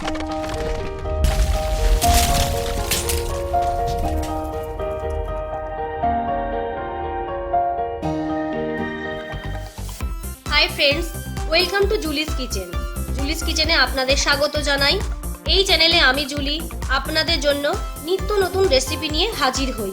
Hi friends welcome to Julie's kitchen Julie's কিচেনে আপনাদের স্বাগত জানাই। এই চ্যানেলে আমি জুলি, আপনাদের জন্য নিত্য নতুন রেসিপি নিয়ে হাজির হই।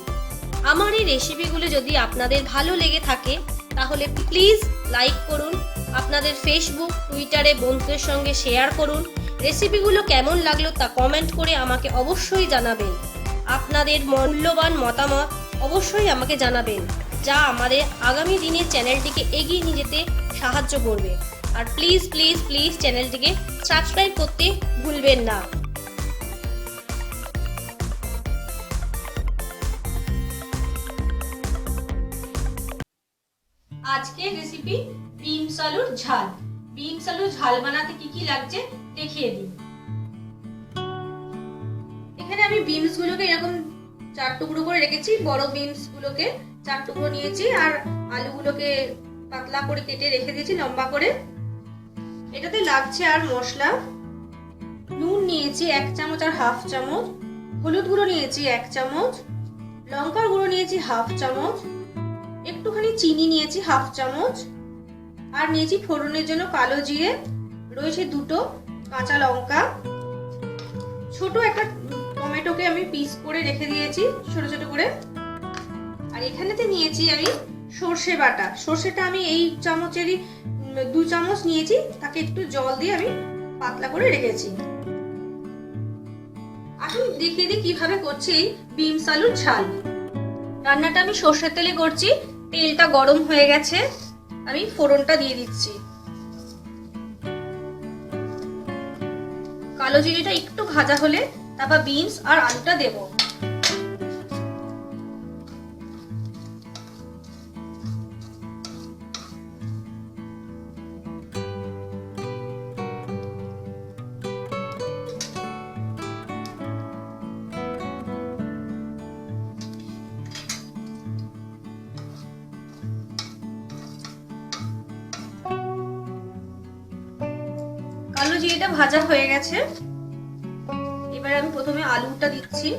আমার এই রেসিপিগুলো যদি আপনাদের ভালো লেগে থাকে, তাহলে প্লিজ লাইক করুন, আপনাদের ফেসবুক টুইটারে বন্ধুদের সঙ্গে শেয়ার করুন। রেসিপিগুলো কেমন লাগল তা কমেন্ট করে আমাকে অবশ্যই জানাবেন। আপনাদের মূল্যবান মতামত অবশ্যই আমাকে জানাবেন, যা আমাদের আগামী দিনে চ্যানেলটিকে এগিয়ে নিয়ে যেতে সাহায্য করবে। আর প্লিজ প্লিজ প্লিজ চ্যানেলটিকে সাবস্ক্রাইব করতে ভুলবেন না। আজকে রেসিপি বিনস আলুর ঝাল। বিনস আলুর ঝাল বানাতে কি কি লাগছে দেখিয়ে দিই। এখানে আমি বিনস গুলোকে এরকম চার টুকরো করে রেখেছি, বড় বিনস গুলোকে চার টুকরো নিয়েছি আর আলুগুলোকে পাতলা করে কেটে রেখে দিয়েছি লম্বা করে। এটাতে লাগছে আর মশলা। নুন নিয়েছি এক চামচ আর হাফ চামচ। হলুদ গুঁড়ো নিয়েছি এক চামচ। লঙ্কার গুঁড়ো নিয়েছি হাফ চামচ। একটুখানি চিনি নিয়েছি হাফ চামচ। আর নিয়েছি ফোড়নের জন্য কালো জিরে, রয়েছে দুটো কাঁচা লঙ্কা। ছোট একটা টমেটোকে আমি পিস করে রেখে দিয়েছি, ছোট ছোট করে। আর এখানেতে নিয়েছি আমি সর্ষে বাটা। সর্ষেটা আমি এই চামচেরই দু চামচ নিয়েছি, তাকে একটু জল দিয়ে আমি পাতলা করে রেখেছি। আসুন দেখিয়ে দিই কীভাবে করছি এই বিমস আলুর ঝাল। রান্নাটা আমি সর্ষের তেলে করছি, তেলটা গরম হয়ে গেছে। আমি ফোড়নটা দিয়ে দিচ্ছি। কালো জিরেটা একটু ভাজা হলে তারপর বিনস আর আলুটা দেব। জিরেটা ভাজা হয়ে গেছে। এবার আমি প্রথমে আলুটা দিচ্ছি।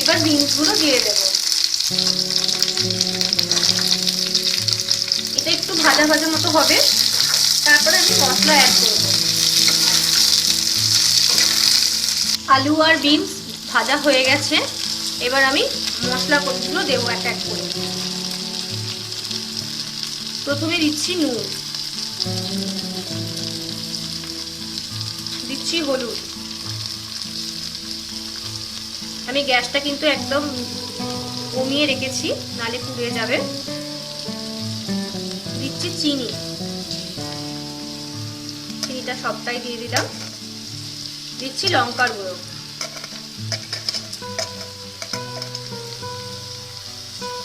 এবার বিনসগুলো দিয়ে দেবো। ভাজা ভাজা মতো হবে। তারপরে আমি মশলা অ্যাড করব। আলু আর বিনস ভাজা হয়ে গেছে। এবার আমি মশলা গুলো দেবো এক এক করে। প্রথমে দিচ্ছি নুন। দিচ্ছি হলুদ। আমি গ্যাসটা কিন্তু একদম কমিয়ে রেখেছি, নালে পুড়ে যাবে। দিচ্ছি চিনি। চিনিটা সবটাই দিয়ে দিলাম। দিচ্ছি লঙ্কার গুঁড়ো।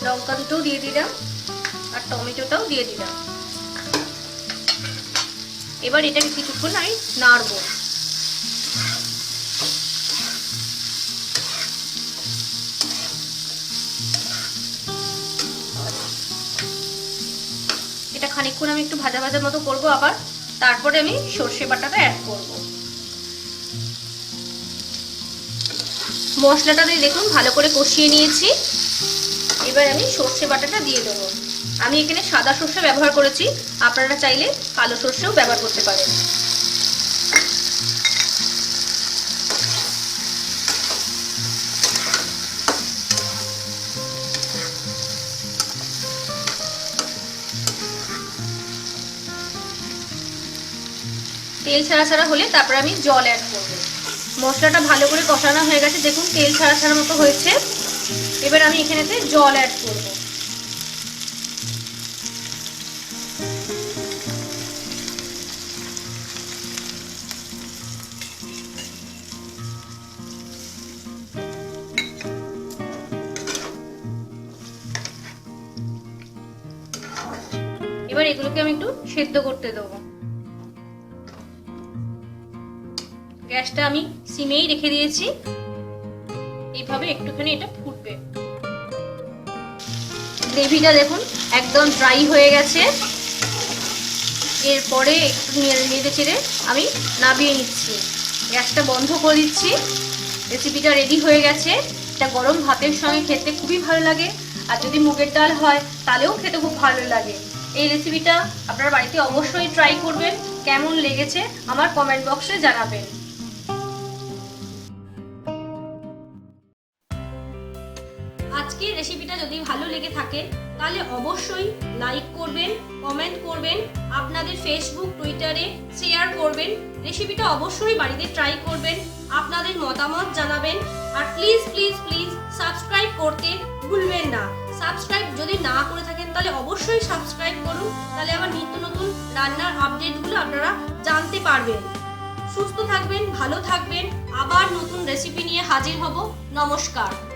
লঙ্কা দুটোও দিয়ে দিলাম, আর টমেটোটাও দিয়ে দিলাম। এবার এটাকে কিছুক্ষণ আমি নাড়বো। এটা খানিকক্ষণ আমি একটু ভাজা ভাজার মতো করব আবার। তারপরে আমি সর্ষে বাটাটা অ্যাড করব। মশলাটা দিয়ে দেখুন, ভালো করে কষিয়ে নিয়েছি। এবার আমি সর্ষে বাটাটা দিয়ে দেবো। আমি এখানে সাদা সর্ষে ব্যবহার করেছি। আপনারা চাইলে কালো সর্ষেও ব্যবহার করতে পারেন। তেল ছাড়া ছাড়া হলে তারপর আমি জল অ্যাড করব। মশলাটা ভালো করে কষানো হয়ে গেছে, দেখুন তেল ছাড়া ছাড়া মতো হয়েছে। এবার আমি এখানেতে জল অ্যাড করব। এবার এগুলোকে আমি একটু সেদ্ধ করতে দেবো। গ্যাসটা আমি সিমেই রেখে দিয়েছি। এইভাবে একটুখানি এটা ফুটবে। গ্রেভিটা দেখুন, একদম ড্রাই হয়ে গেছে। এরপরে একটু নেড়ে চেড়ে আমি নামিয়ে নিচ্ছি। গ্যাসটা বন্ধ করে দিচ্ছি। রেসিপিটা রেডি হয়ে গেছে। এটা গরম ভাতের সঙ্গে খেতে খুবই ভালো লাগে। আর যদি মুগের ডাল হয়, তাহলেও খেতে খুব ভালো লাগে। এই রেসিপিটা আপনার বাড়িতে অবশ্যই ট্রাই করবেন। কেমন লেগেছে, আমার কমেন্ট বক্সে জানাবেন। আজকের রেসিপিটা যদি ভালো লেগে থাকে, তাহলে অবশ্যই লাইক করবেন কমেন্ট করবেন, আপনাদের ফেসবুক টুইটারে শেয়ার করবেন। রেসিপিটা অবশ্যই বাড়িতে ট্রাই করবেন, আপনাদের মতামত জানাবেন। আর প্লিজ প্লিজ প্লিজ সাবস্ক্রাইব করতে ভুলবেন না। সাবস্ক্রাইব যদি না করে থাকেন, তাহলে অবশ্যই সাবস্ক্রাইব করুন। তাহলে আবার নিত্য নতুন রান্নার আপডেটগুলো আপনারা জানতে পারবেন। সুস্থ থাকবেন, ভালো থাকবেন। আবার নতুন রেসিপি নিয়ে হাজির হব। নমস্কার।